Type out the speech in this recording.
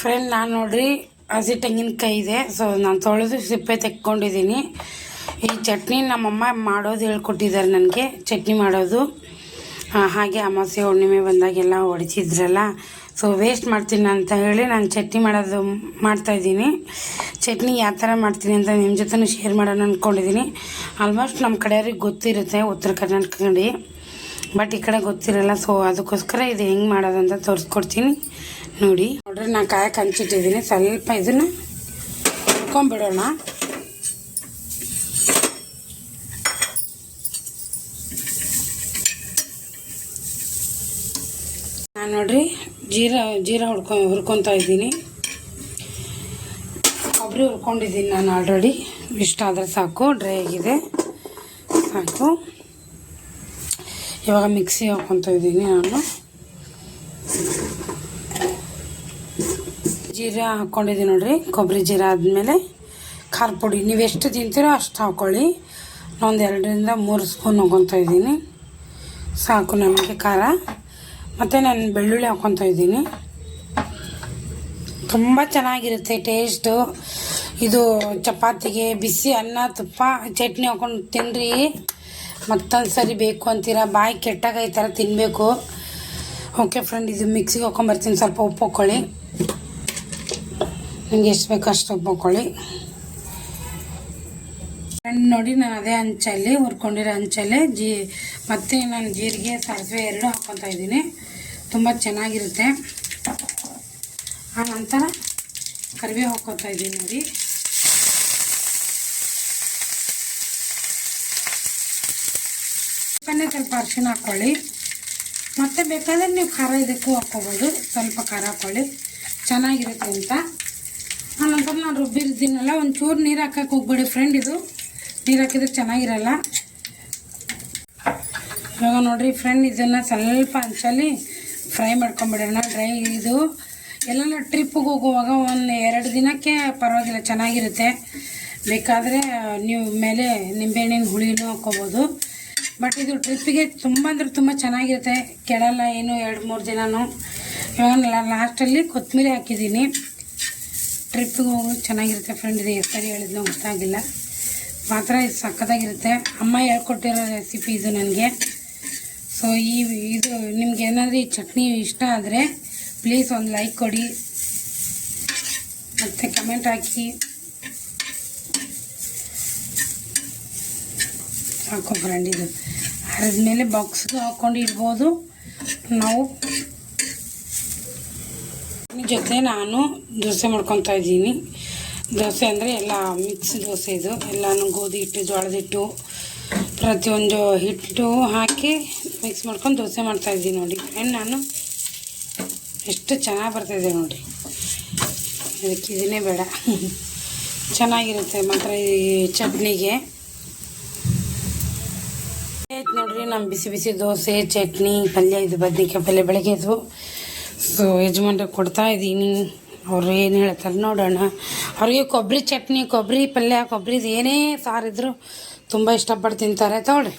Friend ನಾನು ನೋಡ್ರಿ, ಹಸಿ ತೆಂಗಿನಕಾಯಿ ಇದೆ. ಸೊ ನಾನು ತೊಳೆದು ಸಿಪ್ಪೆ ತೆಕ್ಕೊಂಡಿದ್ದೀನಿ. ಈ ಚಟ್ನಿ ನಮ್ಮಮ್ಮ ಮಾಡೋದು ಹೇಳ್ಕೊಟ್ಟಿದ್ದಾರೆ ನನಗೆ. ಚಟ್ನಿ ಮಾಡೋದು. ಹಾಗೆ ಅಮಾಸೆ ಹುಣ್ಣಿಮೆ ಬಂದಾಗೆಲ್ಲ ಹೊಡಿತಿದ್ರಲ್ಲ ಸೊ ವೇಸ್ಟ್ ಮಾಡ್ತೀನಿ ಅಂತ ಹೇಳಿ ನಾನು ಚಟ್ನಿ ಮಾಡೋದು ಮಾಡ್ತಾಯಿದ್ದೀನಿ ಚಟ್ನಿ ಯಾವ ಥರ ಮಾಡ್ತೀನಿ ಅಂತ ನಿಮ್ಮ ಜೊತೆ ಶೇರ್ ಮಾಡೋಣ ಅಂದ್ಕೊಂಡಿದ್ದೀನಿ ಆಲ್ಮೋಸ್ಟ್ ನಮ್ಮ ಕಡೆಯವ್ರಿಗೆ ಗೊತ್ತಿರುತ್ತೆ, ಉತ್ತರ ಕರ್ನಾಟಕ ಬಟ್ ಈ ಕಡೆ ಗೊತ್ತಿರಲ್ಲ ಸೊ ಅದಕ್ಕೋಸ್ಕರ ಇದು ಹೆಂಗೆ ಮಾಡೋದು ಅಂತ ತೋರಿಸ್ಕೊಡ್ತೀನಿ. ನೋಡಿ. ನೋಡ್ರಿ, ನಾನು ಕಾಯಕ್ಕೆ ಹಂಚಿಟ್ಟಿದ್ದೀನಿ. ಸ್ವಲ್ಪ ಇದನ್ನು ಹುರ್ಕೊಂಬಿಡೋಣ. ನಾನು ನೋಡ್ರಿ, ಜೀರಾ ಜೀರಾ ಹುಡ್ಕೊ ಹುರ್ಕೊತಾ ಇದ್ದೀನಿ. ಕೊಬ್ಬರಿ ಹುರ್ಕೊಂಡಿದ್ದೀನಿ ನಾನು ಆಲ್ರೆಡಿ ಇಷ್ಟ ಆದರೆ ಸಾಕು ಡ್ರೈ ಆಗಿದೆ. ಸಾಕು. ಇವಾಗ ಮಿಕ್ಸಿ ಹಾಕ್ಕೊತಾ ಇದ್ದೀನಿ ನಾನು. ಜೀರಾ ಹಾಕ್ಕೊಂಡಿದ್ದೀನಿ ನೋಡ್ರಿ. ಕೊಬ್ಬರಿ ಜೀರಾ ಆದಮೇಲೆ ಖಾರ ಪುಡಿ. ನೀವು ಎಷ್ಟು ತಿಂತೀರೋ ಅಷ್ಟು ಹಾಕ್ಕೊಳ್ಳಿ ನಾನೊಂದು ಎರಡರಿಂದ ಮೂರು ಸ್ಪೂನ್ ಹಾಕೊತಾ ಇದ್ದೀನಿ. ಸಾಕು ನಮಗೆ ಖಾರ. ಮತ್ತು ನಾನು ಬೆಳ್ಳುಳ್ಳಿ ಹಾಕ್ಕೊತಾ ಇದ್ದೀನಿ. ತುಂಬ ಚೆನ್ನಾಗಿರುತ್ತೆ ಟೇಸ್ಟು. ಇದು ಚಪಾತಿಗೆ ಬಿಸಿ ಅನ್ನ, ತುಪ್ಪ, ಚಟ್ನಿ ಹಾಕೊಂಡು ತಿನ್ನಿರಿ ಮತ್ತೊಂದು ಸರಿ ಬೇಕು ಅಂತೀರ. ಬಾಯಿ ಕೆಟ್ಟಾಗ ಈ ಥರ ತಿನ್ನಬೇಕು ಓಕೆ ಫ್ರೆಂಡ್ ಇದು ಮಿಕ್ಸಿಗೆ ಹಾಕ್ಕೊಂಬರ್ತೀನಿ ಸ್ವಲ್ಪ ಉಪ್ಪು ಹಾಕ್ಕೊಳ್ಳಿ ನಿಮ್ಗೆ ಎಷ್ಟು ಬೇಕೋ ಅಷ್ಟು ಹಾಕ್ಕೊಳ್ಳಿ ಫ್ರೆಂಡ್ ನೋಡಿ, ನಾನು ಅದೇ ಹಂಚಲ್ಲಿ ಹುರ್ಕೊಂಡಿರೋ ಹಂಚಲ್ಲೇ ಜೀ, ಮತ್ತು ನಾನು ಜೀರಿಗೆ, ಸಾಸಿವೆ ಎರಡು ಹಾಕ್ಕೊತಾ ಇದ್ದೀನಿ. ತುಂಬ ಚೆನ್ನಾಗಿರುತ್ತೆ. ಆ ನಂತರ ಕರಿಬೇವು ಹಾಕ್ಕೊತಾ ಇದ್ದೀನಿ ನೋಡಿ. ಚಿಕನ್ನೇ ಸ್ವಲ್ಪ ಅರಿಶಿನ ಹಾಕ್ಕೊಳ್ಳಿ ಮತ್ತೆ ಬೇಕಾದರೆ ನೀವು ಖಾರ ಇದಕ್ಕೂ ಹಾಕ್ಕೋಬೋದು. ಸ್ವಲ್ಪ ಖಾರ ಹಾಕ್ಕೊಳ್ಳಿ ಚೆನ್ನಾಗಿರುತ್ತೆ ಅಂತ. ಆನಂತರ ನಾನು ರುಬ್ಬಿರ್ತೀನಲ್ಲ ಒಂಚೂರು ನೀರು ಹಾಕಕ್ಕೆ ಹೋಗ್ಬೇಡಿ ಫ್ರೆಂಡ್ ಇದು. ನೀರು ಹಾಕಿದ್ರೆ ಚೆನ್ನಾಗಿರಲ್ಲ. ಇವಾಗ ನೋಡಿರಿ ಫ್ರೆಂಡ್ ಇದನ್ನು ಸ್ವಲ್ಪ ಹಂಚಲ್ಲಿ ಫ್ರೈ ಮಾಡ್ಕೊಂಬಿಡೋಣ ಡ್ರೈ ಇದು. ಎಲ್ಲೆಲ್ಲ ಟ್ರಿಪ್ಪಿಗೆ ಹೋಗುವಾಗ ಒಂದು ಎರಡು ದಿನಕ್ಕೆ ಪರವಾಗಿಲ್ಲ, ಚೆನ್ನಾಗಿರುತ್ತೆ. ಬೇಕಾದರೆ ನೀವು ಮೇಲೆ ನಿಂಬೆಹಣ್ಣಿನ ಹುಳಿನೂ ಹಾಕ್ಕೋಬೋದು. ಬಟ್ ಇದು ಟ್ರಿಪ್ಪಿಗೆ ತುಂಬ ಅಂದ್ರೆ ತುಂಬ ಚೆನ್ನಾಗಿರುತ್ತೆ. ಕೆಡಲ್ಲ ಏನು, ಎರಡು ಮೂರು ದಿನವೂ ಇವಾಗ ಲಾಸ್ಟಲ್ಲಿ ಕೊತ್ತಂಬರಿ ಹಾಕಿದ್ದೀನಿ. ಟ್ರಿಪ್ಪಿಗೆ ಹೋಗಿ ಚೆನ್ನಾಗಿರುತ್ತೆ ಫ್ರೆಂಡ್ ಇದು ಹೇಳಿದ್ನೋ ಗೊತ್ತಾಗಿಲ್ಲ. ಮಾತ್ರ ಇದು ಸಕ್ಕತ್ತಾಗಿರುತ್ತೆ ಅಮ್ಮ ಹೇಳ್ಕೊಟ್ಟಿರೋ ರೆಸಿಪಿ ಇದು ನನಗೆ. ಸೊ ಈ ಇದು ನಿಮ್ಗೆ ಏನಾದರೂ ಈ ಚಟ್ನಿ ಇಷ್ಟ ಆದರೆ ಪ್ಲೀಸ್ ಒಂದು ಲೈಕ್ ಕೊಡಿ. ಮತ್ತು ಕಮೆಂಟ್ ಹಾಕಿ. ಸಾಕು ಫ್ರೆಂಡ್ ಇದು. ಅರಿದ್ಮೇಲೆ ಬಾಕ್ಸ್ಗೂ ಹಾಕ್ಕೊಂಡು ಇಡ್ಬೋದು ನಾವು ಜೊತೆ ನಾನು ದೋಸೆ ಮಾಡ್ಕೊತಾ ಇದ್ದೀನಿ. ದೋಸೆ ಅಂದರೆ ಎಲ್ಲ ಮಿಕ್ಸ್ ದೋಸೆ ಇದು. ಎಲ್ಲಾನು ಗೋಧಿ ಹಿಟ್ಟು, ಜೋಳದ ಹಿಟ್ಟು, ಪ್ರತಿಯೊಂದು ಹಿಟ್ಟು ಹಾಕಿ ಮಿಕ್ಸ್ ಮಾಡ್ಕೊಂಡು ದೋಸೆ ಮಾಡ್ತಾ ಇದ್ದೀನಿ ನೋಡಿ. ಫ್ರೆಂಡ್ ನಾನು? ಎಷ್ಟು ಚೆನ್ನಾಗಿ ಬರ್ತಾಯಿದೆ ನೋಡಿ. ಅದಕ್ಕೆ ಇದನ್ನೇ ಬೇಡ. ಚೆನ್ನಾಗಿರುತ್ತೆ ಮಾತ್ರ ಈ ಚಟ್ನಿಗೆ. ನೋಡ್ರಿ ನಮ್ಮ ಬಿಸಿ ಬಿಸಿ ದೋಸೆ, ಚಟ್ನಿ, ಪಲ್ಯ ಇದು ಬದ್ನಿಕಾಯಿ ಪಲ್ಯ ಬೆಳಗ್ಗೆದು ಸೊ ಯಜಮಾನ್ರಿಗೆ ಕೊಡ್ತಾ ಇದ್ದೀನಿ. ಅವ್ರು ಏನು ಹೇಳ್ತಾರೆ ನೋಡೋಣ. ಅವ್ರಿಗೆ ಕೊಬ್ಬರಿ ಚಟ್ನಿ ಕೊಬ್ಬರಿ ಪಲ್ಯ ಕೊಬ್ಬರಿದು ಏನೇ ಸಾರಿದ್ರು ತುಂಬ ಇಷ್ಟಪಟ್ಟು ತಿಂತಾರೆ. ತಗೊಳ್ರಿ.